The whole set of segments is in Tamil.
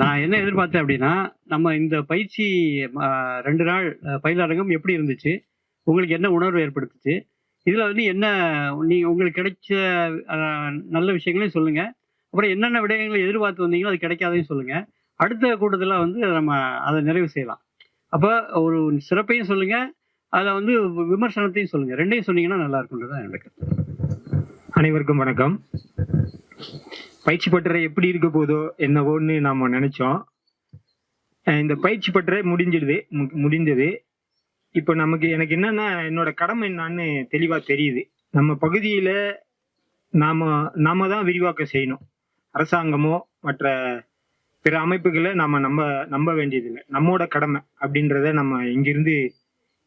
நான் என்ன எதிர்பார்த்தேன் அப்படின்னா நம்ம இந்த பயிற்சி ரெண்டு நாள் பயிலரங்கம் எப்படி இருந்துச்சு? உங்களுக்கு என்ன உணர்வு ஏற்படுத்துச்சு? இதில் வந்து என்ன நீ உங்களுக்கு கிடைச்ச நல்ல விஷயங்களையும் சொல்லுங்க. அப்புறம் என்னென்ன விடயங்களை எதிர்பார்த்து வந்தீங்களோ அது கிடைக்காதையும் சொல்லுங்க. அடுத்த கூட்டத்தில் வந்து நம்ம அதை நிறைவு செய்யலாம். அப்போ ஒரு சிறப்பையும் சொல்லுங்க. அதில் வந்து விமர்சனத்தையும் சொல்லுங்க. ரெண்டையும் சொன்னீங்கன்னா நல்லா இருக்கும்ன்றது தான் அனைவருக்கும் வணக்கம். பயிற்சி பட்டறை எப்படி இருக்க போதோ என்னவோன்னு நாம நினைச்சோம். இந்த பயிற்சி பட்டறை முடிஞ்சிடுது மு- முடிந்தது இப்போ நமக்கு எனக்கு என்னன்னா என்னோட கடமை என்னான்னு தெளிவா தெரியுது. நம்ம பகுதியில நாம நாம தான் விரிவாக்கம் செய்யணும். அரசாங்கமோ மற்ற பிற அமைப்புகளை நாம நம்ப நம்ப வேண்டியதில்லை. நம்மோட கடமை அப்படின்றத நம்ம இங்கிருந்து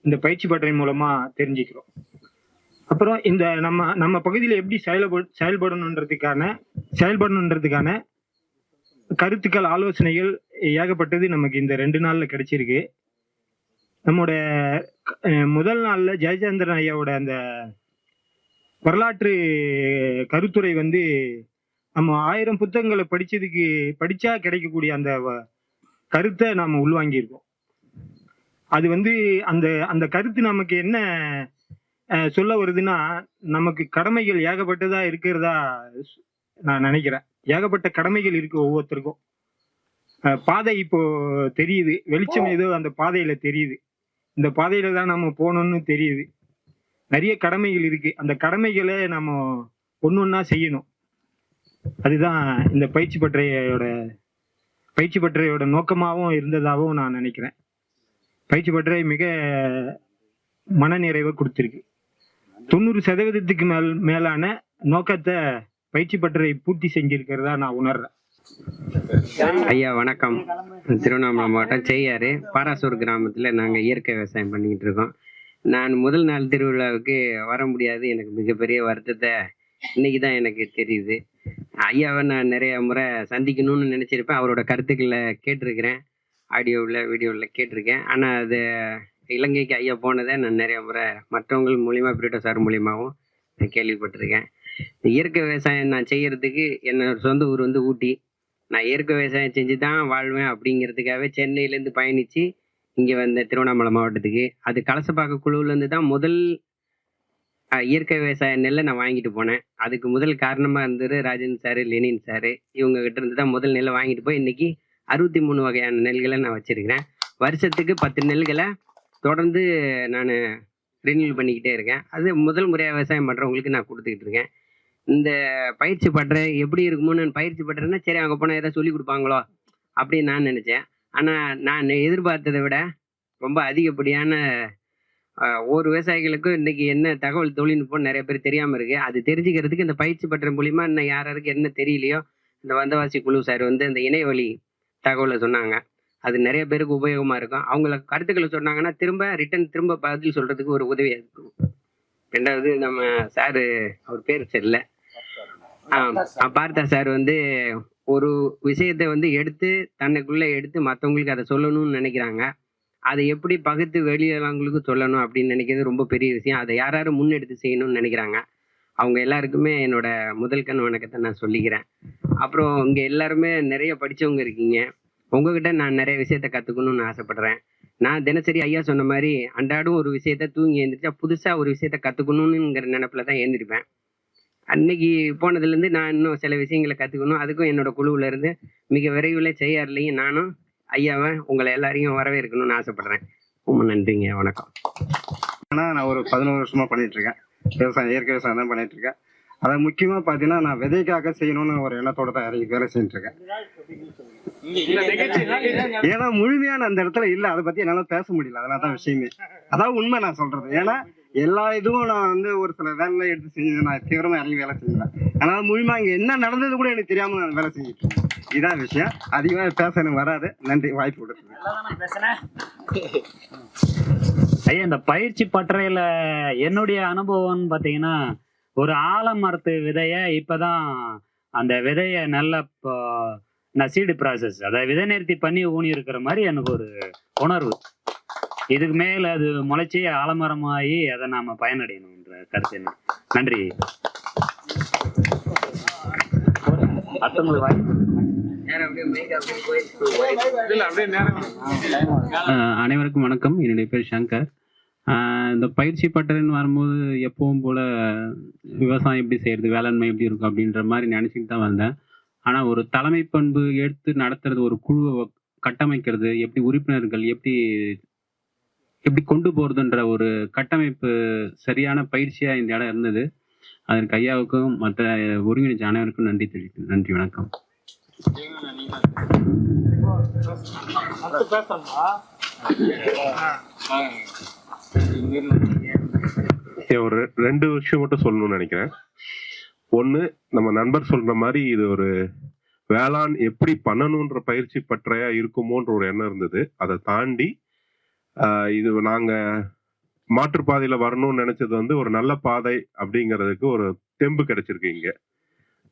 இந்த பயிற்சி பட்டறை மூலமா தெரிஞ்சுக்கிறோம். அப்புறம் இந்த நம்ம நம்ம பகுதியில் எப்படி செயல்பட செயல்படணுன்றதுக்கான செயல்படணுன்றதுக்கான கருத்துக்கள் ஆலோசனைகள் ஏகப்பட்டது நமக்கு இந்த ரெண்டு நாள்ல கிடைச்சிருக்கு. நம்மோட முதல் நாள்ல ஜெயச்சந்திரன் ஐயாவோட அந்த வரலாற்று கருத்துரை வந்து நம்ம ஆயிரம் புத்தகங்களை படிச்சதுக்கு படிச்சா கிடைக்கக்கூடிய அந்த வ- கருத்தை நாம உள்வாங்கியிருக்கோம். அது வந்து அந்த அந்த கருத்து நமக்கு என்ன சொல்ல வருதுன்னா நமக்கு கடமைகள் ஏகப்பட்டதா இருக்கிறதா நான் நினைக்கிறேன். ஏகப்பட்ட கடமைகள் இருக்கு ஒவ்வொருத்தருக்கும். பாதை இப்போ தெரியுது. வெளிச்சம் ஏதோ அந்த பாதையில தெரியுது. இந்த பாதையில தான் நம்ம போகணும்னு தெரியுது. நிறைய கடமைகள் இருக்கு. அந்த கடமைகளை நம்ம ஒண்ணா செய்யணும். அதுதான் இந்த பயிற்சி பட்டறையோட பயிற்சி பட்டறையோட நோக்கமாகவும் இருந்ததாகவும் நான் நினைக்கிறேன். பயிற்சி பட்டறை மிக மனநிறைவை கொடுத்திருக்கு. தொண்ணூறு சதவீதத்துக்கு மேல் மேலான நோக்கத்தை பயிற்சி பட்டறை பூர்த்தி செஞ்சிருக்கிறதா நான் உணர்றேன். ஐயா வணக்கம். திருவண்ணாமலை மாவட்டம் செய்யாறு பாராசூர் கிராமத்தில் நாங்கள் இயற்கை விவசாயம் பண்ணிக்கிட்டு இருக்கோம். நான் முதல் நாள் திருவிழாவுக்கு வர முடியாது எனக்கு மிகப்பெரிய வருத்தத்தை இன்னைக்கு தான் எனக்கு தெரியுது. ஐயாவை நான் நிறைய முறை சந்திக்கணும்னு நினச்சிருப்பேன் அவரோட கருத்துக்களை கேட்டிருக்கிறேன் ஆடியோவில் வீடியோவில் கேட்டிருக்கேன். ஆனால் அது இலங்கைக்கு ஐயா போனதை நான் நிறைய முறை மற்றவங்கள் மூலியமாக பிரிட்டோ சார் மூலியமாகவும் நான் கேள்விப்பட்டிருக்கேன். இயற்கை விவசாயம் நான் செய்யறதுக்கு என்னோட சொந்த ஊர் வந்து ஊட்டி. நான் இயற்கை விவசாயம் செஞ்சு தான் வாழ்வேன் அப்படிங்கிறதுக்காகவே சென்னையிலேருந்து பயணித்து இங்கே வந்த திருவண்ணாமலை மாவட்டத்துக்கு. அது கலசப்பாக்க குழுவிலேருந்து தான் முதல் இயற்கை விவசாய நெல்லை நான் வாங்கிட்டு போனேன். அதுக்கு முதல் காரணமாக இருந்தது ராஜன் சார் லெனின் சார். இவங்க கிட்ட இருந்து தான் முதல் நெல்லை வாங்கிட்டு போய் இன்னைக்கு அறுபத்தி மூணு வகையான நெல்களை நான் வச்சுருக்கிறேன். வருஷத்துக்கு பத்து நெல்களை தொடர்ந்து நான் ரினியூல் பண்ணிக்கிட்டே இருக்கேன். அது முதல் முறையாக விவசாயம் பண்ணுறவங்களுக்கு நான் கொடுத்துக்கிட்டு இருக்கேன். இந்த பயிற்சி பட்டறை எப்படி இருக்குமோன்னு நான் பயிற்சி படுறேன்னா சரி அங்கே போனால் ஏதாவது சொல்லி கொடுப்பாங்களோ அப்படின்னு நான் நினச்சேன். ஆனால் நான் எதிர்பார்த்ததை விட ரொம்ப அதிகப்படியான ஒவ்வொரு ஒரு விவசாயிகளுக்கும் இன்றைக்கி என்ன தகவல் தொழில்நுட்பம் நிறைய பேர் தெரியாமல் இருக்குது அது தெரிஞ்சுக்கிறதுக்கு இந்த பயிற்சி பெற்ற மூலிமா இன்னும் யார் யாருக்கு என்ன தெரியலையோ இந்த வந்தவாசி குழு சார் வந்து இந்த இணையவழி தகவலை சொன்னாங்க. அது நிறைய பேருக்கு உபயோகமாக இருக்கும். அவங்கள கருத்துக்களை சொன்னாங்கன்னா திரும்ப ரிட்டன் திரும்ப பதில் சொல்கிறதுக்கு ஒரு உதவியாக இருக்கும். ரெண்டாவது நம்ம சாரு அவர் பேர் சரியில்லை பார்த்தா சார் வந்து ஒரு விஷயத்தை வந்து எடுத்து தன்னைக்குள்ளே எடுத்து மற்றவங்களுக்கு அதை சொல்லணும்னு நினைக்கிறாங்க. அதை எப்படி பகுத்து வெளியாளங்களுக்கு சொல்லணும் அப்படின்னு நினைக்கிறது ரொம்ப பெரிய விஷயம். அதை யார் யாரும் முன்னெடுத்து செய்யணும்னு நினைக்கிறாங்க. அவங்க எல்லாருக்குமே என்னோட முதல் கண் வணக்கத்தை நான் சொல்லிக்கிறேன். அப்புறம் இங்கே எல்லாருமே நிறைய படிச்சவங்க இருக்கீங்க. உங்ககிட்ட நான் நிறைய விஷயத்த கற்றுக்கணும்னு ஆசைப்படுறேன். நான் தினசரி ஐயா சொன்ன மாதிரி அன்றாடம் ஒரு விஷயத்த தூங்கி எழுந்திரிச்சா புதுசாக ஒரு விஷயத்த கற்றுக்கணுங்கிற நினப்பில் தான் எழுந்திருப்பேன். அன்னைக்கு போனதுலேருந்து நான் இன்னும் சில விஷயங்களை கற்றுக்கணும் அதுக்கும் என்னோட குழுவுல இருந்து மிக விரைவில் செய்யாறுலையும் நானும் ஐயாவை உங்களை எல்லாரையும் வரவேற்கணும்னு ஆசைப்படுறேன். ரொம்ப நன்றிங்க. வணக்கம். ஆனால் நான் ஒரு பதினோரு வருஷமாக பண்ணிட்டு இருக்கேன் விவசாயம் இயற்கை விவசாயம் தான் பண்ணிட்டு இருக்கேன் அதை முக்கியமாக பார்த்தீங்கன்னா நான் விதைக்காக செய்யணும்னு ஒரு எண்ணத்தோட தான் இறங்கி வேலை செஞ்சுட்டு இருக்கேன். ஏன்னா முழுமையான அந்த இடத்துல இல்ல அதை பத்தி என்னால பேச முடியல. அதனால தான் விஷயமே. அதான் உண்மை நான் சொல்றது. ஏன்னா எல்லா இதுவும் நான் வந்து ஒரு சில வேலையில எடுத்து செஞ்சு நான் தீவிரமா இறங்கி வேலை செஞ்சேன் அதனால முழுமையா இங்க என்ன நடந்தது கூட எனக்கு தெரியாம நான் வேலை செஞ்சுட்டு இருக்கேன் இதான் விஷயம். அதிகமா பேச எனக்கு வராது. நன்றி. வாய்ப்பு கொடுத்தது. ஐயா இந்த பயிற்சி பட்டறையில என்னுடைய அனுபவம்னு பாத்தீங்கன்னா ஒரு ஆலமரத்து விதைய இப்பதான் அந்த விதைய நல்ல நசீடு ப்ராசஸ் அதாவது விதை நிறுத்தி பண்ணி ஊனி இருக்கிற மாதிரி எனக்கு ஒரு உணர்வு. இதுக்கு மேல அது முளைச்சி ஆலமரமாகி அதை நாம பயனடையணும்ன்ற கருத்து என்ன? நன்றி. அடுத்தவங்களுக்கு வாய்ப்பு அனைவருக்கும் வணக்கம். என்னுடைய பேர் சங்கர். இந்த பயிற்சி பட்டறைன்னு வரும்போது எப்பவும் போல விவசாயம் எப்படி செய்யறது வேளாண்மை எப்படி இருக்கும் அப்படின்ற மாதிரி நினச்சிக்கிட்டு தான் வந்தேன். ஆனால் ஒரு தலைமை பண்பு எடுத்து நடத்துறது ஒரு குழுவை கட்டமைக்கிறது எப்படி உறுப்பினர்கள் எப்படி எப்படி கொண்டு போகிறதுன்ற ஒரு கட்டமைப்பு சரியான பயிற்சியாக இந்த இடம் இருந்தது. அதற்கு ஐயாவுக்கும் மற்ற ஒருங்கிணைச்ச அனைவருக்கும் நன்றி தெரிவிக்கும் நன்றி வணக்கம். ஒரு ரெண்டு விஷயம் மட்டும் சொல்லணும்னு நினைக்கிறேன். ஒன்று நம்ம நண்பர் சொல்ற மாதிரி இது ஒரு வேளாண் எப்படி பண்ணணுன்ற பயிற்சி பற்றையா இருக்குமோன்ற ஒரு எண்ணம் இருந்தது. அதை தாண்டி இது நாங்கள் மாற்றுப்பாதையில வரணும்னு நினைச்சது வந்து ஒரு நல்ல பாதை அப்படிங்கிறதுக்கு ஒரு தெம்பு கிடைச்சிருக்கு இங்க.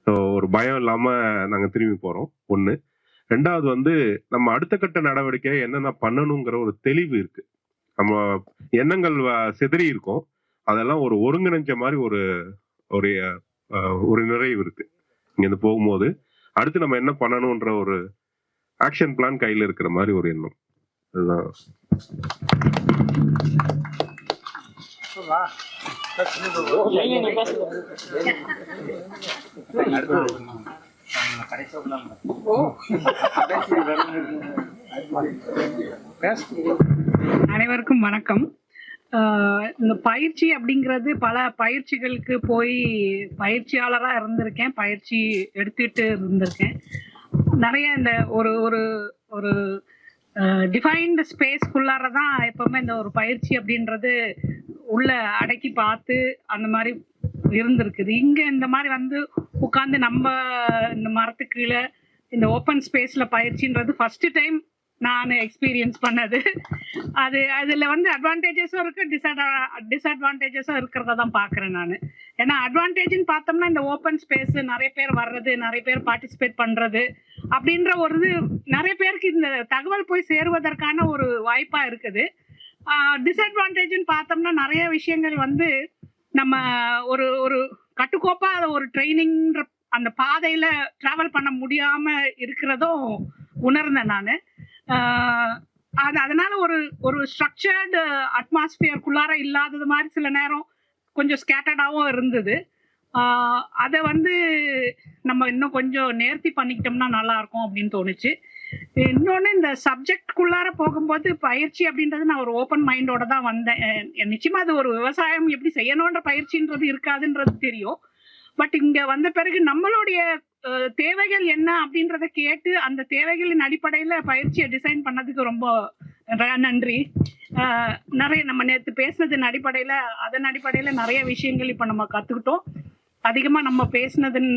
ஸோ ஒரு பயம் இல்லாம நாங்கள் திரும்பி போறோம். ஒன்று ரெண்டாவது வந்து நம்ம அடுத்த கட்ட நடவடிக்கை என்னென்ன பண்ணணுங்கிற ஒரு தெளிவு இருக்கு. நம்ம எண்ணங்கள் வ- சிதறி இருக்கும். அதெல்லாம் ஒரு ஒருங்கிணைஞ்ச மாதிரி ஒரு ஒரு ஒரு நிறைவு இருக்கு. இங்கேருந்து போகும்போது அடுத்து நம்ம என்ன பண்ணணுன்ற ஒரு ஆக்ஷன் பிளான் கையில் இருக்கிற மாதிரி ஒரு எண்ணம். அதுதான். அனைவருக்கும் வணக்கம். இந்த பயிற்சி அப்படிங்கிறது பல பயிற்சிகளுக்கு போய் பயிற்சியாளராக இருந்திருக்கேன். பயிற்சி எடுத்துட்டு இருந்திருக்கேன். நிறைய இந்த ஒரு ஒரு ஒரு டிஃபைன்டு ஸ்பேஸ்க்குள்ளார தான் எப்பவுமே இந்த ஒரு பயிற்சி அப்படின்றது உள்ள அடக்கி பார்த்து அந்த மாதிரி இருந்திருக்குது. இங்கே இந்த மாதிரி வந்து உட்காந்து நம்ம இந்த மரத்துக்கு கீழே இந்த ஓப்பன் ஸ்பேஸில் பயிற்சின்றது ஃபஸ்ட்டு டைம் நான் எக்ஸ்பீரியன்ஸ் பண்ணது. அது அதில் வந்து அட்வான்டேஜஸும் இருக்குது டிஸ்அட்வா டிஸ்அட்வான்டேஜஸும் இருக்கிறத தான் பார்க்குறேன் நான். ஏன்னா அட்வான்டேஜ்னு பார்த்தோம்னா இந்த ஓப்பன் ஸ்பேஸ் நிறைய பேர் வர்றது நிறைய பேர் பார்ட்டிசிபேட் பண்ணுறது அப்படின்ற ஒரு இது நிறைய பேருக்கு இந்த தகவல் போய் சேருவதற்கான ஒரு வாய்ப்பாக இருக்குது. டிஸ்அட்வான்டேஜ்னு பார்த்தோம்னா நிறைய விஷயங்கள் வந்து நம்ம ஒரு ஒரு கட்டுக்கோப்பாக ஒரு ட்ரைனிங்ன்ற அந்த பாதையில் ட்ராவல் பண்ண முடியாமல் இருக்கிறதும் உணர்ந்தேன் நான். அது அதனால ஒரு ஒரு ஸ்ட்ரக்சர்டு அட்மாஸ்பியர்க்குள்ளார இல்லாதது மாதிரி சில நேரம் கொஞ்சம் ஸ்கேட்டர்டாகவும் இருந்தது. அதை வந்து நம்ம இன்னும் கொஞ்சம் நேர்த்தி பண்ணிக்கிட்டோம்னா நல்லா இருக்கும் அப்படின்னு தோணுச்சு. இன்னொன்று இந்த சப்ஜெக்ட்குள்ளார போகும்போது பயிற்சி அப்படின்றது நான் ஒரு ஓப்பன் மைண்டோட தான் வந்தேன். நிச்சயமா அது ஒரு விவசாயம் எப்படி செய்யணுன்ற பயிற்சின்றது இருக்காதுன்றது தெரியும். பட் இங்க வந்த பிறகு நம்மளுடைய தேவைகள் என்ன அப்படின்றத கேட்டு அந்த தேவைகளின் அடிப்படையில பயிற்சியை டிசைன் பண்ணதுக்கு ரொம்ப நன்றி. நிறைய நம்ம நேற்று பேசுனதின் அடிப்படையில அதன் அடிப்படையில நிறைய விஷயங்கள் இப்ப நம்ம கத்துக்கிட்டோம். அதிகமா நம்ம பேசினதன்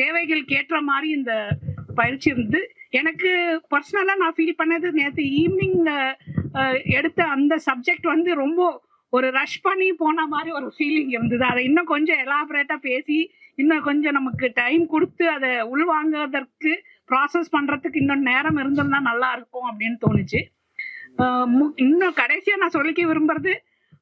தேவைகள் கேட்ட மாதிரி இந்த பயிற்சி இருந்து எனக்கு பர்சனலா நான் ஃபீல் பண்ணது நேற்று ஈவினிங் எடுத்த அந்த சப்ஜெக்ட் வந்து ரொம்ப ஒரு ரஷ் பண்ணி போன மாதிரி ஒரு ஃபீலிங் இருந்தது. அதை இன்னும் கொஞ்சம் எலாபரேட்டா பேசி இன்னும் கொஞ்சம் நமக்கு டைம் கொடுத்து அதை உள்வாங்குவதற்கு ப்ராசஸ் பண்ணுறதுக்கு இன்னும் நேரம் இருந்திருந்தா நல்லா இருக்கும் அப்படின்னு தோணுச்சு. மு- இன்னும் கடைசியாக நான் சொல்லிக்க விரும்புறது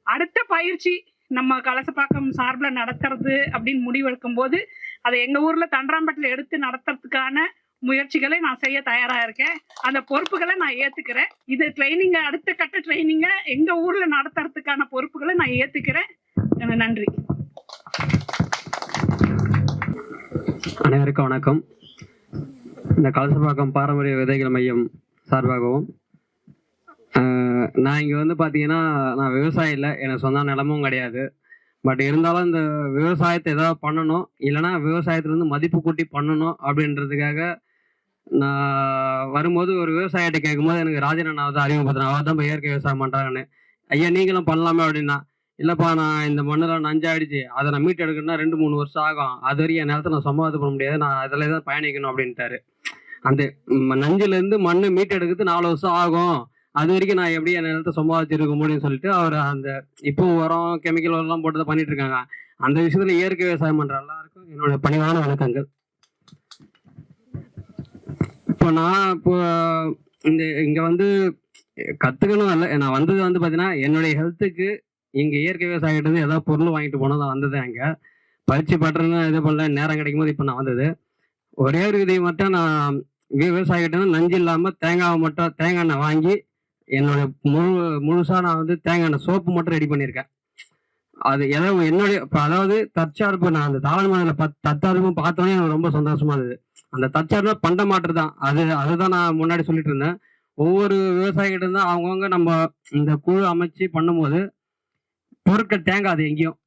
அடுத்த பயிற்சி நம்ம கலசப்பாக்கம் சார்பில் நடத்துறது அப்படின்னு முடிவெடுக்கும் போது அதை எங்கள் ஊரில் தண்டராம்பட்டில் எடுத்து நடத்துறதுக்கான முயற்சிகளை நான் செய்ய தயாராக இருக்கேன். அந்த பொறுப்புகளை நான் ஏற்றுக்கிறேன் இது ட்ரைனிங்கை அடுத்த கட்ட ட்ரைனிங்கை எங்கள் ஊரில் நடத்துறதுக்கான பொறுப்புகளை நான் ஏற்றுக்கிறேன் நன்றி. அனைவருக்கும் வணக்கம். இந்த கலசப்பாக்கம் பாரம்பரிய விதைகள் மையம் சார்பாகவும் நான் இங்கே வந்து பார்த்தீங்கன்னா நான் விவசாயம் இல்லை. எனக்கு சொந்த நிலமும் கிடையாது. பட் இருந்தாலும் இந்த விவசாயத்தை ஏதாவது பண்ணணும். இல்லைன்னா விவசாயத்துலேருந்து மதிப்பு கூட்டி பண்ணணும் அப்படின்றதுக்காக நான் வரும்போது ஒரு விவசாயிகிட்ட கேட்கும்போது எனக்கு ராஜன் அண்ணாவை தான் அறிமுகப்படுத்தின அவர் தான் இப்போ இயற்கை விவசாயம் பண்ணுறாங்கன்னு ஐயா நீங்களும் பண்ணலாமே அப்படின்னா. இல்லைப்பா நான் இந்த மண்ணில் நஞ்சாயிடுச்சு. அதை நான் மீட் எடுக்கணும்னா ரெண்டு மூணு வருஷம் ஆகும். அது வரைக்கும் என் நிலத்தை நான் சமாளித்து பண்ண முடியாது. நான் அதில் தான் பயணிக்கணும் அப்படின்ட்டாரு. அந்த நஞ்சிலேருந்து நஞ்சுலேருந்து மண்ணை மீட் எடுக்கிறது நாலு வருஷம் ஆகும். அது வரைக்கும் நான் எப்படி என் நிலத்தை சம்பாதிச்சிருக்க முடியும்னு சொல்லிட்டு அவர் அந்த இப்போ உரம் கெமிக்கல் உரம்லாம் போட்டு தான் பண்ணிட்டு இருக்காங்க அந்த விஷயத்துல இயற்கை விவசாயம் பண்ற எல்லாருக்கும் என்னோட பணிவான வணக்கங்கள். இப்போ நான் இப்போ இந்த இங்க வந்து கத்துக்கணும் இல்லை நான் வந்தது வந்து பார்த்தீங்கன்னா என்னுடைய ஹெல்த்துக்கு இங்கே இயற்கை விவசாயிகிட்ட ஏதாவது பொருள் வாங்கிட்டு போனால் தான் வந்தது அங்கே. பயிற்சி பண்றேன்னு இது பண்ணல நேரம் கிடைக்கும் போது இப்போ நான் வந்தது. ஒரே ஒரு இதை மட்டும் நான் விவசாயிகிட்ட நஞ்சு இல்லாமல் தேங்காவை மட்டும் தேங்காய் எண்ணெய் வாங்கி என்னோட முழு முழுசாக நான் வந்து தேங்காய் எண்ணெய் சோப்பு மட்டும் ரெடி பண்ணியிருக்கேன். அது ஏதோ என்னுடைய இப்போ அதாவது தற்சார்பு நான் அந்த தாழ்மையில பத் தற்சார்பு பார்த்தோன்னே எனக்கு ரொம்ப சந்தோஷமா இருந்தது. அந்த தற்சார்பு பண்ட மாற்று தான். அது அதுதான் நான் முன்னாடி சொல்லிட்டு இருந்தேன். ஒவ்வொரு விவசாயிகிட்ட இருந்தால் அவங்கவுங்க நம்ம இந்த குழு அமைச்சு பண்ணும்போது பொருட்கள் தேங்காது எங்கேயும்.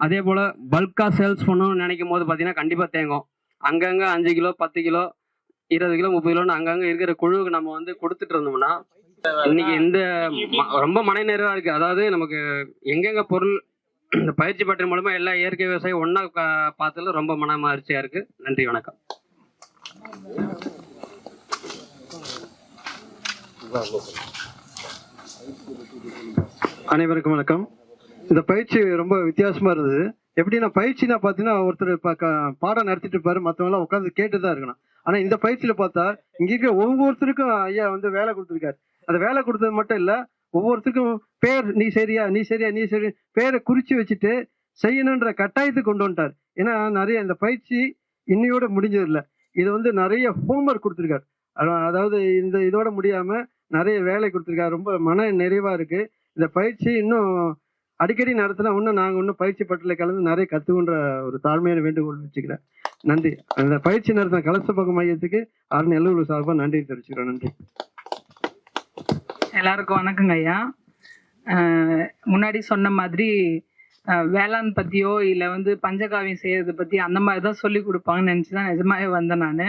அதே போல் பல்காக சேல்ஸ் பண்ணணும்னு நினைக்கும் போது பார்த்தீங்கன்னா கண்டிப்பாக தேங்கும். அங்கங்கே அஞ்சு கிலோ பத்து கிலோ இருபது கிலோ முப்பது கிலோன்னு அங்கங்கே இருக்கிற குழுவுக்கு நம்ம வந்து கொடுத்துட்டு இருந்தோம்னா இன்னைக்கு இந்த ம- ரொம்ப மனநிறைவா இருக்குது அதாவது நமக்கு எங்கெங்கே பொருள் இந்த பயிற்சி பற்றி மூலமாக எல்லா இயற்கை விவசாயம் ஒன்றா பார்த்ததுல ரொம்ப மன மகிழ்ச்சியாக இருக்குது நன்றி வணக்கம். அனைவருக்கும் வணக்கம். இந்த பயிற்சி ரொம்ப வித்தியாசமா இருந்தது. எப்படின்னா பயிற்சினா பார்த்தீங்கன்னா ஒருத்தர் இப்போ பாடம் நடத்திட்டு இருப்பாரு மற்றவங்களாம் உட்காந்து கேட்டு தான் இருக்கணும். ஆனா இந்த பயிற்சியில பார்த்தா இங்க இருக்கிற ஒவ்வொருத்தருக்கும் ஐயா வந்து வேலை கொடுத்துருக்காரு. அந்த வேலை கொடுத்தது மட்டும் இல்ல ஒவ்வொருத்தருக்கும் பேர் நீ சரியா நீ சரியா நீ சரி பேரை குறிச்சு வச்சுட்டு செய்யணுன்ற கட்டாயத்தை கொண்டு வந்துட்டார். ஏன்னா நிறைய இந்த பயிற்சி இன்னையோட முடிஞ்சது இல்ல இது வந்து நிறைய ஹோம்ஒர்க் கொடுத்துருக்காரு. அதாவது இந்த இதோட முடியாம நிறைய வேலை கொடுத்துருக்காரு. ரொம்ப மன நிறைவா இருக்கு. இந்த பயிற்சி இன்னும் அடிக்கடி நடத்தினா இன்னும் நாங்கள் இன்னும் பயிற்சி பட்டியல கலந்து நிறைய கற்றுக்கொண்ட ஒரு தாழ்மையான வேண்டுகோள் வச்சுக்கிறேன். நன்றி. அந்த பயிற்சி நடத்தின கலசப்பக்கம் மையத்துக்கு அரண் எல்லூர் சார்பாக நன்றி தெரிவிச்சுக்கிறேன். நன்றி. எல்லாருக்கும் வணக்கங்க ஐயா. முன்னாடி சொன்ன மாதிரி வேளாண் பற்றியோ இல்லை வந்து பஞ்சகாவியம் செய்கிறது பற்றி அந்த மாதிரி தான் சொல்லி கொடுப்பாங்கன்னு நினச்சி தான் நிஜமாவே வந்தேன் நான்.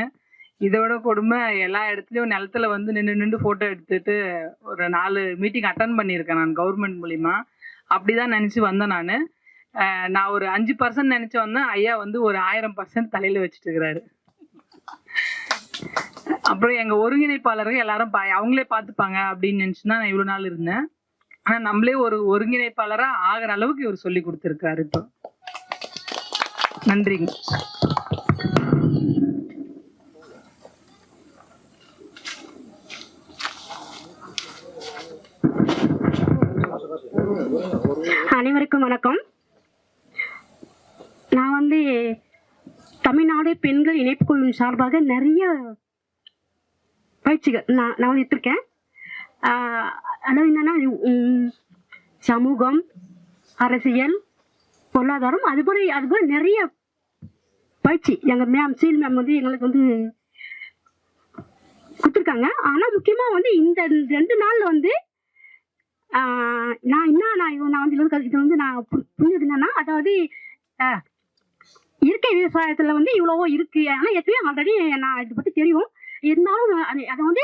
இதை விட கொடுமை எல்லா இடத்துலையும் நிலத்துல வந்து நின்று நின்று ஃபோட்டோ எடுத்துட்டு ஒரு நாலு மீட்டிங் அட்டன் பண்ணியிருக்கேன் நான் கவர்மெண்ட் மூலிமா அப்படிதான் நினச்சி வந்தேன் நான். நான் ஒரு அஞ்சு பர்சன்ட் நினச்சி வந்தேன். ஐயா வந்து ஒரு ஆயிரம் பர்சன்ட் தலையில் வச்சுட்டு இருக்கிறாரு. அப்புறம் எங்க ஒருங்கிணைப்பாளர்கள் எல்லாரும் பா- அவங்களே பார்த்துப்பாங்க அப்படின்னு நினைச்சு நான் இவ்வளவு நாள் இருந்தேன். ஆனா நம்மளே ஒரு ஒருங்கிணைப்பாளரா ஆகிற அளவுக்கு இவர் சொல்லி கொடுத்துருக்காரு இப்போ. நன்றிங்க. அனைவருக்கும் வணக்கம். நான் வந்து தமிழ்நாடு பெண்கள் இணைப்பு குழுவின் சார்பாக நிறைய பயிற்சிகள் நான் நான் வந்து எடுத்திருக்கேன். ஆஹ் அதாவது என்னன்னா சமூகம் அரசியல் பொருளாதாரம் அதுபோல் அதுபோல நிறைய பயிற்சி எங்கள் மேம் சீல் மேம் வந்து எங்களுக்கு வந்து கொடுத்துருக்காங்க. ஆனால் முக்கியமாக வந்து இந்த ரெண்டு நாளில் வந்து நான் என்ன நான் இது நான் வந்து இதில் வந்து- இது வந்து நான் பு- புரிஞ்சது என்னன்னா அதாவது இயற்கை விவசாயத்துல வந்து இவ்வளவோ இருக்கு. ஆனா எப்பயும் ஆல்ரெடி நான் இதை பத்தி தெரியும். இருந்தாலும் அதை வந்து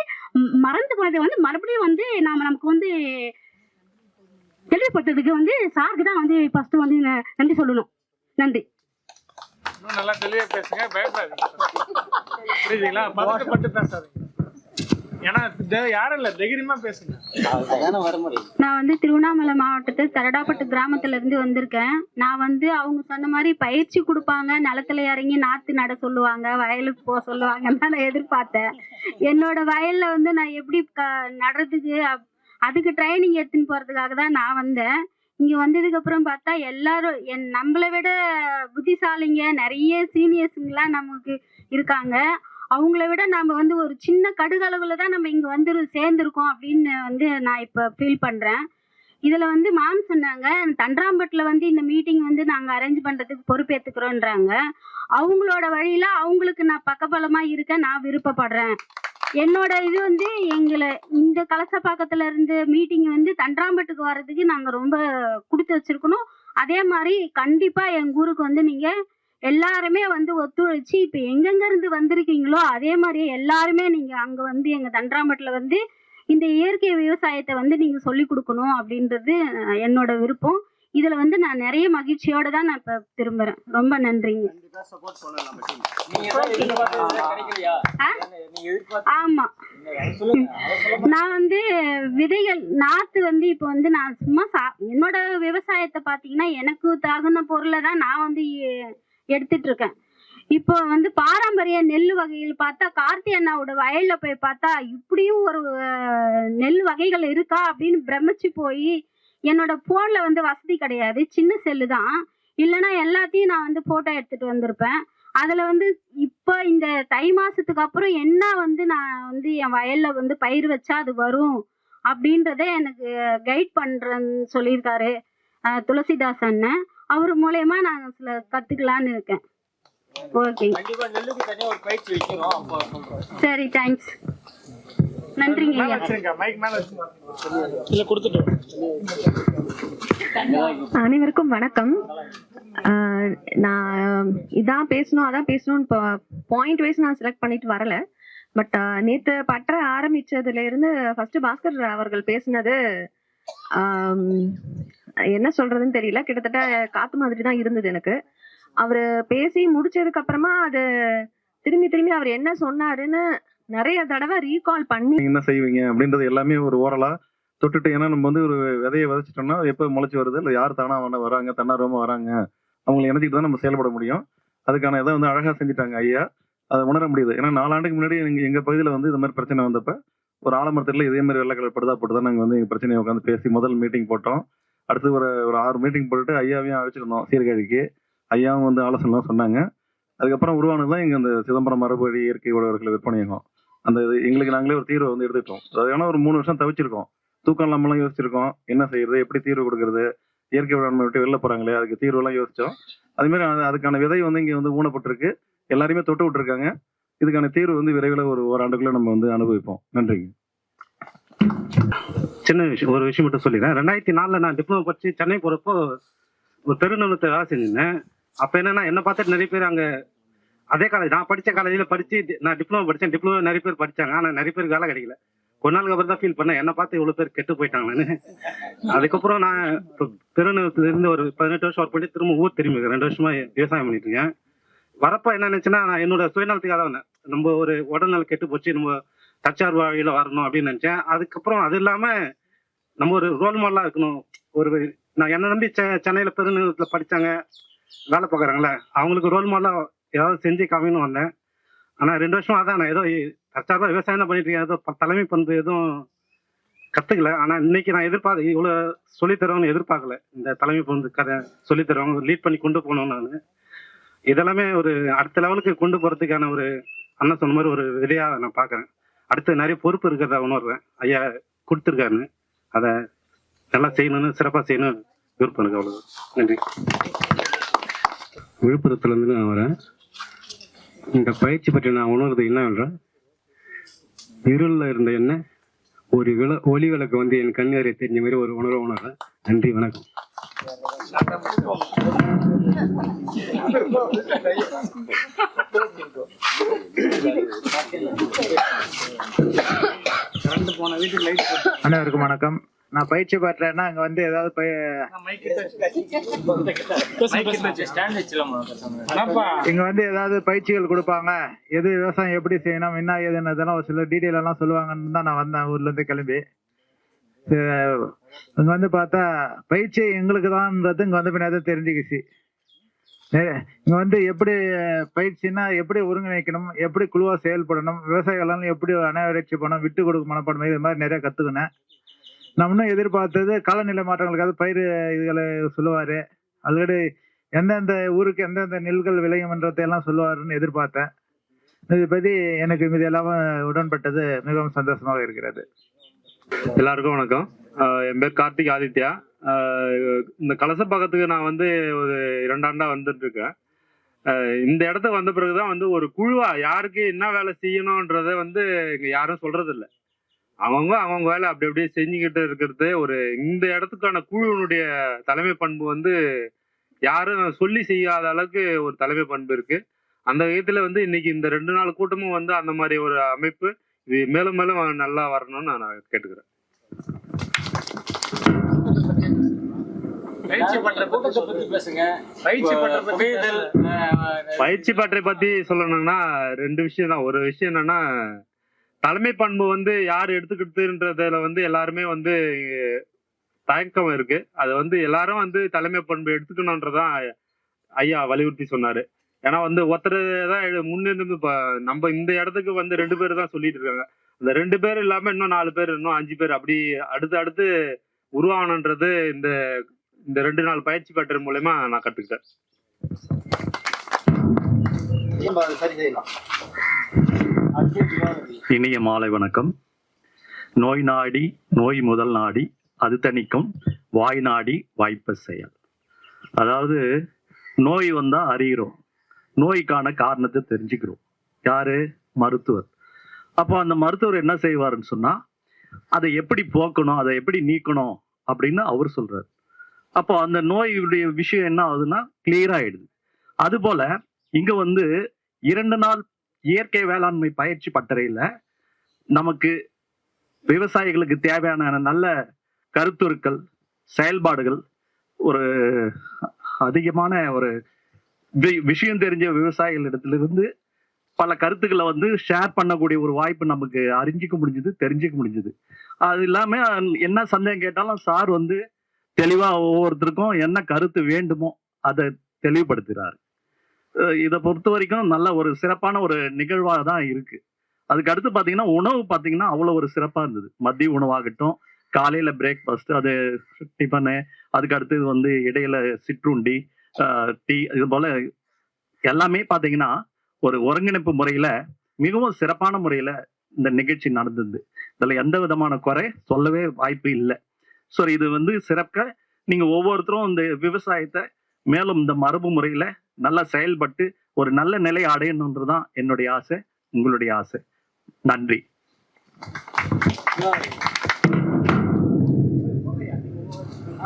மறந்து போனதை வந்து மறுபடியும் வந்து நாம நமக்கு வந்து தெளிவுபடுத்துறதுக்கு வந்து சாருக்கு தான் வந்து ஃபர்ஸ்ட் வந்து ந- நன்றி சொல்லணும். நன்றி. நல்லா தெளிவா பேசுங்க பயப்படாதீங்க. புரியுதுங்களா? பதட்டப்பட்டு பேசாதீங்க ஏன்னா யாரும் இல்ல தைரியமா பேசுங்க. நான் வந்து திருவண்ணாமலை மாவட்டத்து தரடாப்பட்டு கிராமத்துல இருந்து வந்திருக்கேன். நான் வந்து அவங்க சொன்ன மாதிரி பயிற்சி கொடுப்பாங்க நிலத்துல இறங்கி நாத்து நட சொல்லுவாங்க வயலுக்கு போக சொல்லுவாங்கன்னு தான் நான் எதிர்பார்த்தேன். என்னோட வயல்ல வந்து நான் எப்படி க- நடுறதுக்கு அப்- அதுக்கு ட்ரைனிங் எடுத்துன்னு போறதுக்காக தான் நான் வந்தேன். இங்க வந்ததுக்கு அப்புறம் பார்த்தா எல்லாரும் என் நம்மளை விட புத்திசாலிங்க நிறைய சீனியர்ஸுங்கெல்லாம் நமக்கு இருக்காங்க. அவங்கள விட நம்ம வந்து ஒரு சின்ன கடுகளவுல தான் நம்ம இங்க வந்து சேர்ந்துருக்கோம் அப்படின்னு வந்து நான் இப்ப ஃபீல் பண்றேன். இதுல வந்து மாம் சொன்னாங்க தண்டராம்பட்டுல வந்து இந்த மீட்டிங் வந்து நாங்க அரேஞ்ச் பண்றதுக்கு பொறுப்பேத்துக்கிறோன்றாங்க. அவங்களோட வழியில அவங்களுக்கு நான் பக்கபலமா இருக்க நான் விருப்பப்படுறேன். என்னோட இது வந்து எங்களை இந்த கலசப்பாக்கத்துல இருந்து மீட்டிங் வந்து தண்டராம்பட்டுக்கு வர்றதுக்கு நாங்க ரொம்ப கொடுத்து வச்சிருக்கணும். அதே மாதிரி கண்டிப்பா எங்க ஊருக்கு வந்து நீங்க எல்லாருமே வந்து ஒத்துழைச்சு இப்ப எங்கெங்க இருந்து வந்திருக்கீங்களோ அதே மாதிரியே எல்லாருமே நீங்க அங்க வந்து எங்க தண்டராம்பட்டுல வந்து இந்த இயற்கை விவசாயத்தை வந்து நீங்க சொல்லி கொடுக்கணும் அப்படின்றது என்னோட விருப்பம். இதுல வந்து நான் நிறைய மகிழ்ச்சியோட தான் நான் இப்ப திரும்புறேன். ரொம்ப நன்றிங்க? ஆமா. நான் வந்து விதைகள் நாத்து வந்து இப்போ வந்து நான் சும்மா சா என்னோட விவசாயத்தை பார்த்தீங்கன்னா எனக்கு தகுந்த பொருளை தான் நான் வந்து எடுத்துட்டு இருக்கேன் இப்போ வந்து பாரம்பரிய நெல் வகையில் பார்த்தா கார்த்தி அண்ணாவோட வயல்ல போய் பார்த்தா இப்படியும் ஒரு நெல் வகைகள் இருக்கா அப்படின்னு பிரமிச்சு போய் என்னோட போன்ல வந்து வசதி கிடையாது. சின்ன செல்லு தான். இல்லைன்னா எல்லாத்தையும் நான் வந்து போட்டோ எடுத்துட்டு வந்திருப்பேன். அதுல வந்து இப்போ இந்த தை மாசத்துக்கு அப்புறம் என்ன வந்து நான் வந்து என் வயல்ல வந்து பயிர் வச்சா அது வரும் அப்படின்றத எனக்கு கைட் பண்றேன்னு சொல்லியிருக்காரு துளசிதாஸ் அண்ணன். அவர் மூலயமா நான் சில கத்துக்கலான்னு இருக்கேன். ஓகே கண்டிப்பா நெல்லுக்கு தனியா ஒரு பயிற்சி வைக்கணும். அப்போ சொல்றேன். சரி தேங்க்ஸ் நன்றிங்க அனைவருக்கும் வணக்கம். நான் இதான் பேசணும் அதான் பேசணும் இப்போ பாயிண்ட் வைஸ் நான் செலக்ட் பண்ணிட்டு வரல. பட் நேத்து பற்ற ஆரம்பிச்சதுல இருந்து ஃபர்ஸ்ட் பாஸ்கர் அவர்கள் பேசினது என்ன சொல்றதுன்னு தெரியல. கிட்டத்தட்ட காத்து மாதிரி தான் இருந்தது எனக்கு. அவரு பேசி முடிச்சதுக்கு அப்புறமா அது திரும்பி திரும்பி அவர் என்ன சொன்னாருன்னு நிறைய தடவை ரீகால் பண்ணி என்ன செய்வீங்க? அப்படின்றது எல்லாமே ஒரு ஓரலா தொட்டுட்டு ஏன்னா நம்ம வந்து ஒரு விதையை விதைச்சிட்டோம்னா எப்போ முளைச்சி வருது? இல்லை யார் தானா வந்து வராங்க? தன்னார்வமாக வராங்க? அவங்களை இணைச்சிட்டு தான் நம்ம செயல்பட முடியும். அதுக்கான இதை வந்து அழகா செஞ்சுட்டாங்க ஐயா. அதை உணர முடியுது. ஏன்னா நாலாண்டுக்கு முன்னாடி எங்கள் எங்க பகுதியில் வந்து இந்த மாதிரி பிரச்சனை வந்தப்ப ஒரு ஆலமரத்தில் இதே மாதிரி கலர் படுதா போட்டு தான் நாங்கள் வந்து எங்கள் பிரச்சனையை உட்காந்து பேசி முதல் மீட்டிங் போட்டோம். அடுத்து ஒரு ஒரு ஆறு மீட்டிங் போட்டுட்டு ஐயாவையும் அழைச்சிருந்தோம் சீர்காழிக்கு ஐயாவும் வந்து ஆலோசனைலாம் சொன்னாங்க. அதுக்கப்புறம் உருவானது தான் இங்கே அந்த சிதம்பரம் மரபடி இயற்கை உழவர்கள் விற்பனையகம். அந்த இது எங்களுக்கு நாங்களே ஒரு தீர்வை வந்து எடுத்துட்டோம் அது ஏன்னா ஒரு மூணு வருஷம் தவிச்சிருக்கோம். தூக்கம் இல்லாமலாம் யோசிச்சிருக்கோம். என்ன செய்யறது எப்படி தீர்வு கொடுக்கறது இயற்கை வேளாண்மை விட்டு வெளில போறாங்களே அதுக்கு தீர்வுலாம் யோசிச்சோம். அதே மாதிரி அதுக்கான விதை வந்து இங்கே வந்து ஊனப்பட்டிருக்கு. எல்லாருமே தொட்டு விட்டுருக்காங்க. இதுக்கான தீர்வு வந்து விரைவில் ஒரு ஓராண்டுக்குள்ள நம்ம வந்து அனுபவிப்போம். நன்றிங்க. சின்ன விஷயம் ஒரு விஷயம் மட்டும் சொல்லிடுறேன். ரெண்டாயிரத்தி நாலில் நான் டிப்ளமோ படித்து சென்னை போகிறப்போ ஒரு பெருநிறுவனத்தை வேலை செஞ்சிருந்தேன். அப்போ என்னன்னா என்னை பார்த்துட்டு நிறைய பேர் அங்கே அதே காலேஜ் நான் படித்த காலேஜில் படித்து நான் டிப்ளமோ படித்தேன் டிப்ளமோ நிறைய பேர் படித்தாங்க ஆனால் நிறைய பேருக்கு வேலை கிடைக்கல. கொஞ்ச நாளுக்கு அப்புறம் தான் ஃபீல் பண்ணேன். என்னை பார்த்து இவ்வளோ பேர் கெட்டு போயிட்டாங்கன்னு அதுக்கப்புறம் நான் இப்போ பெருநிறுவனத்துலேருந்து ஒரு பதினெட்டு வருஷம் ஒர்க் பண்ணி திரும்ப ஊர் திரும்பி ரெண்டு வருஷமாக விவசாயம் பண்ணிட்டு இருக்கேன். வரப்போ என்ன நினைச்சேன்னா நான் என்னோட சுயநலத்துக்காக தான் வந்தேன். நம்ம ஒரு உடல்நல கெட்டு போச்சு நம்ம தச்சார் வழியில வரணும் அப்படின்னு நினைச்சேன். அதுக்கப்புறம் அது இல்லாம நம்ம ஒரு ரோல் மாடலா இருக்கணும். ஒரு நான் என்ன நம்பி செ- சென்னையில பெருநிறுவனத்துல படிச்சாங்க வேலை பார்க்குறாங்களே அவங்களுக்கு ரோல் மாடலா ஏதாவது செஞ்சு காமின்னு வந்தேன். ஆனா ரெண்டு வருஷம் அதான் நான் ஏதோ தற்சார்பா விவசாயம் தான் பண்ணிட்டு இருக்கேன். ஏதோ தலைமை பண்பு எதுவும் கத்துக்கல. ஆனா இன்னைக்கு நான் எதிர்பார்க்க இவ்வளவு சொல்லித் தருவாங்கன்னு எதிர்பார்க்கல. இந்த தலைமை பண்பு கதை சொல்லித் தருவாங்க லீட் பண்ணி கொண்டு போகணும் நான். இதெல்லாமே ஒரு அடுத்த லெவலுக்கு கொண்டு போறதுக்கான ஒரு அண்ணன் சொன்ன மாதிரி ஒரு விதையா நான் பாக்குறேன் அடுத்து நிறைய பொறுப்பு இருக்கிறத உணர்றேன். ஐயா கொடுத்துருக்காருன்னு. அதை நல்லா செய்யணும்னு சிறப்பாக செய்யணும் விருப்பம் எனக்கு அவ்வளவு நன்றி. விழுப்புரத்துலேருந்து நான் வரேன். இந்த பயிற்சி பற்றி நான் உணர்றது என்னவென்றால் இருளில் இருந்த என்ன ஒரு விள ஒளி விளக்கு வந்து என் கண்ணீரை தெரிஞ்ச மாதிரி ஒரு உணர்வை உணர்றேன். நன்றி வணக்கம். அனைவருக்கும் வணக்கம். நான் பயிற்சி பெற்றேன்னா அங்க வந்து ஏதாவது இங்க வந்து ஏதாவது பயிற்சிகள் கொடுப்பாங்க. எது விவசாயம் எப்படி செய்யணும் என்ன ஏதுன்னு ஒரு சில டீட்டெயில் எல்லாம் சொல்லுவாங்கன்னு தான் நான் வந்தேன். ஊர்ல இருந்து கிளம்பி. அஹ் இங்க வந்து பார்த்தா பயிற்சி எங்களுக்கு தான்ன்றது இங்க வந்த பின்னாடி தெரிஞ்சுக்கிச்சு. இங்கே இங்க வந்து எப்படி பயிற்சின்னா எப்படி ஒருங்கிணைக்கணும் எப்படி குழுவா செயல்படணும் விவசாயிகள் எப்படி அனாவரிச்சு பண்ணணும் விட்டு கொடுக்க மனப்பான்மை இது மாதிரி நிறைய கத்துக்கினேன். நான் இன்னும் எதிர்பார்த்தது காலநிலை மாற்றங்களுக்காக பயிர் இதுகளை சொல்லுவார். ஆல்ரெடி எந்தெந்த ஊருக்கு எந்தெந்த நெல்கள் விளையும்ன்றதை எல்லாம் சொல்லுவாருன்னு எதிர்பார்த்தேன். இதை பற்றி எனக்கு இது எல்லாமே உடன்பட்டது மிகவும் சந்தோஷமாக இருக்கிறது. எல்லாருக்கும் வணக்கம். என் பேர் கார்த்திக் ஆதித்யா. இந்த கலசப்பாக்கத்துக்கு நான் வந்து ஒரு இரண்டாண்டா வந்துட்டு இருக்கேன் இந்த இடத்துக்கு வந்த பிறகுதான் வந்து ஒரு குழுவா யாருக்கு என்ன வேலை செய்யணும்ன்றத வந்து இங்க யாரும் சொல்றது இல்லை அவங்க அவங்க வேலை அப்படி அப்படியே செஞ்சுக்கிட்டு இருக்கிறது ஒரு இந்த இடத்துக்கான குழுவினுடைய தலைமை பண்பு வந்து யாரும் சொல்லி செய்யாத அளவுக்கு ஒரு தலைமை பண்பு இருக்கு. அந்த விதத்துல வந்து இன்னைக்கு இந்த ரெண்டு நாள் கூட்டமும் வந்து அந்த மாதிரி ஒரு அமைப்பு இது மேலும் மேலும் நல்லா வரணும்னு நான் கேட்டுக்கிறேன். பயிற்சி பற்றை பத்தி சொல்லணும்னா ரெண்டு விஷயம் தான். ஒரு விஷயம் என்னன்னா தலைமை பண்பு வந்து யார் எடுத்துக்கிட்டுன்றதுல வந்து எல்லாருமே வந்து தயக்கம் இருக்கு. அது வந்து எல்லாரும் வந்து தலைமை பண்பு எடுத்துக்கணுன்றதான் ஐயா வலியுறுத்தி சொன்னாரு. ஏன்னா வந்து ஒருத்தர் தான் முன்னிருந்து இப்போ நம்ம இந்த இடத்துக்கு வந்து ரெண்டு பேர் தான் சொல்லிட்டு இருக்காங்க. அந்த ரெண்டு பேர் இல்லாம இன்னும் நாலு பேர் இன்னும் அஞ்சு பேர் அப்படி அடுத்து அடுத்து உருவாகணுன்றது இந்த இந்த ரெண்டு நாள் பயிற்சி பெற்ற மூலயமா நான் கற்றுக்கிட்டேன் இனிய மாலை வணக்கம். நோய் நாடி நோய் முதல் நாடி அது தணிக்கும் வாய் நாடி வாய்ப்ப செயல். அதாவது நோய் வந்தா அறிகிறோம். நோய்க்கான காரணத்தை தெரிஞ்சுக்கிறோம். யாரு? மருத்துவர். அப்போ அந்த மருத்துவர் என்ன செய்வாருன்னு சொன்னா அதை எப்படி போக்கணும் அதை எப்படி நீக்கணும் அப்படின்னு அவர் சொல்றாரு. அப்போ அந்த நோயுடைய விஷயம் என்ன ஆகுதுன்னா கிளியர் ஆயிடுது. அதுபோல இங்க வந்து இரண்டு நாள் இயற்கை வேளாண்மை பயிற்சி பட்டறையில நமக்கு விவசாயிகளுக்கு தேவையான நல்ல கருத்துருக்கள் செயல்பாடுகள் ஒரு அதிகமான ஒரு விஷயம் தெரிஞ்ச விவசாயிகளிடத்திலிருந்து பல கருத்துக்களை வந்து ஷேர் பண்ணக்கூடிய ஒரு வாய்ப்பு நமக்கு அறிஞ்சிக்க முடிஞ்சது தெரிஞ்சுக்க முடிஞ்சது. அது இல்லாம என்ன சந்தேகம் கேட்டாலும் சார் வந்து தெளிவா ஒவ்வொருத்தருக்கும் என்ன கருத்து வேண்டுமோ அதை தெளிவுபடுத்துகிறாரு இதை பொறுத்த வரைக்கும் நல்ல ஒரு சிறப்பான ஒரு நிகழ்வாக தான் இருக்கு. அதுக்கு அடுத்து பார்த்தீங்கன்னா உணவு பார்த்தீங்கன்னா அவ்வளோ ஒரு சிறப்பா இருந்தது. மதிய உணவாகட்டும் காலையில பிரேக்ஃபாஸ்ட் அது டிஃபனு அதுக்கு அடுத்தது வந்து இடையில சிற்றுண்டி டீ இது போல எல்லாமே பாத்தீங்கன்னா ஒரு ஒருங்கிணைப்பு முறையில மிகவும் சிறப்பான முறையில இந்த நிகழ்ச்சி நடந்தது. இதுல எந்த விதமான குறை சொல்லவே வாய்ப்பு இல்லை. ஸோ இது வந்து சிறக்க நீங்க ஒவ்வொருத்தரும் இந்த விவசாயத்தை மேலும் இந்த மரபு முறையில நல்லா செயல்பட்டு ஒரு நல்ல நிலை அடையணுன்றதுதான் என்னுடைய ஆசை உங்களுடைய ஆசை. நன்றி.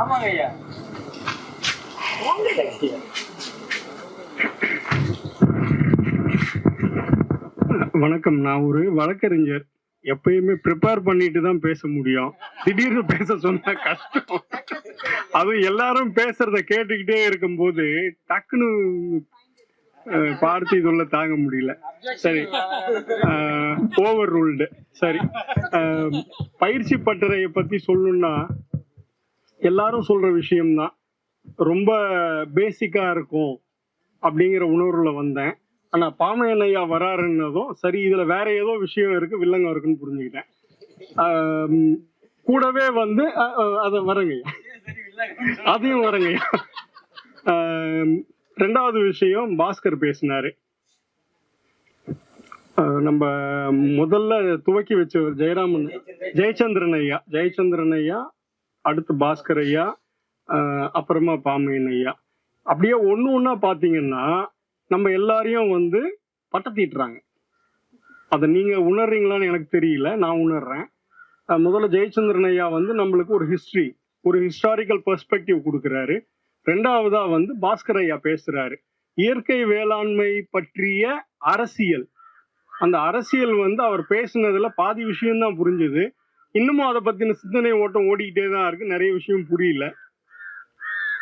ஆமாங்க ஐயா வணக்கம். நான் ஒரு வழக்கறிஞர். எப்பயுமே ப்ரிப்பேர் பண்ணிட்டு தான் பேச முடியும். திடீர்னு பேச சொன்னா கஷ்டம். அதுவும் எல்லாரும் பேசுறத கேட்டுக்கிட்டே இருக்கும்போது டக்குன்னு பார்த்து இதுள்ள தாங்க முடியல. சரி. ஓவர் ரூல்டு சரி. பயிற்சி பட்டறையை பத்தி சொல்லணும்னா எல்லாரும் சொல்ற விஷயம்தான். ரொம்ப பேசிக்கா இருக்கும் அப்படிங்கிற உணர்வுல வந்தேன். ஆனா பாமையன் ஐயா வராருன்னதும் சரி இதுல வேற ஏதோ விஷயம் இருக்கு வில்லங்கம் இருக்குன்னு புரிஞ்சுக்கிட்டேன். கூடவே வந்து அதை வரங்க. அதையும் வரங்க. ரெண்டாவது விஷயம் பாஸ்கர் பேசினாரு. நம்ம முதல்ல துவக்கி வச்சவர் ஜெயராமன் ஜெயச்சந்திரன் ஐயா. ஜெயச்சந்திரன் ஐயா அடுத்து பாஸ்கர் ஐயா அப்புறமா பாமையன் ஐயா. அப்படியே ஒன்று ஒன்றா பார்த்தீங்கன்னா நம்ம எல்லாரையும் வந்து பட்டத்திட்டுறாங்க. அதை நீங்கள் உணர்றீங்களான்னு எனக்கு தெரியல நான் உணர்றேன். முதல்ல ஜெயச்சந்திரன் ஐயா வந்து நம்மளுக்கு ஒரு ஹிஸ்ட்ரி ஒரு ஹிஸ்டாரிக்கல் பெர்ஸ்பெக்டிவ் கொடுக்குறாரு. ரெண்டாவதா வந்து பாஸ்கர் ஐயா பேசுறாரு. இயற்கை வேளாண்மை பற்றிய அரசியல். அந்த அரசியல் வந்து அவர் பேசுனதுல பாதி விஷயம்தான் புரிஞ்சுது. இன்னமும் அதை பத்தின சிந்தனை ஓட்டம் ஓடிக்கிட்டே தான் இருக்கு. நிறைய விஷயம் புரியல.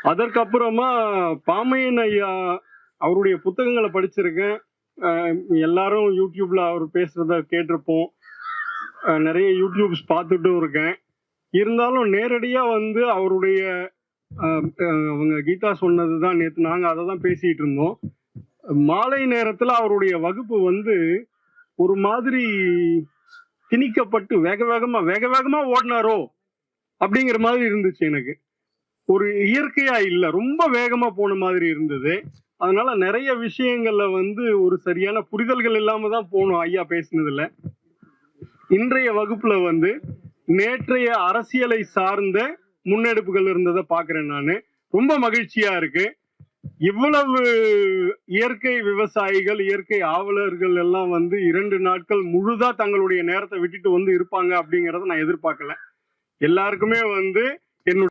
அதற்கப்புறமா பாமையன் ஐயா அவருடைய புத்தகங்களை படிச்சிருக்கேன். எல்லாரும் யூடியூப்ல அவர் பேசுறத கேட்டிருப்போம். நிறைய யூடியூப்ஸ் பார்த்துட்டும் இருக்கேன். இருந்தாலும் நேரடியா வந்து அவருடைய அவங்க கீதா சொன்னது தான் நேற்று நாங்கள் அதை தான் பேசிட்டு இருந்தோம். மாலை நேரத்தில் அவருடைய வகுப்பு வந்து ஒரு மாதிரி திணிக்கப்பட்டு வேக வேகமாக வேக வேகமாக ஓடினாரோ அப்படிங்கிற மாதிரி இருந்துச்சு எனக்கு. ஒரு இயற்கையா இல்லை ரொம்ப வேகமா போன மாதிரி இருந்தது. அதனால நிறைய விஷயங்கள்ல வந்து ஒரு சரியான புரிதல்கள் இல்லாம தான் போனோம் ஐயா பேசினதுல. இன்றைய வகுப்புல வந்து நேற்றைய அரசியலை சார்ந்த முன்னெடுப்புகள் இருந்ததை பாக்குறேன் நான். ரொம்ப மகிழ்ச்சியா இருக்கு. இவ்வளவு இயற்கை விவசாயிகள் இயற்கை ஆவலர்கள் எல்லாம் வந்து இரண்டு நாட்கள் முழுதா தங்களுடைய நேரத்தை விட்டுட்டு வந்து இருப்பாங்க அப்படிங்கறத நான் எதிர்பார்க்கல. எல்லாருக்குமே வந்து என்னுடைய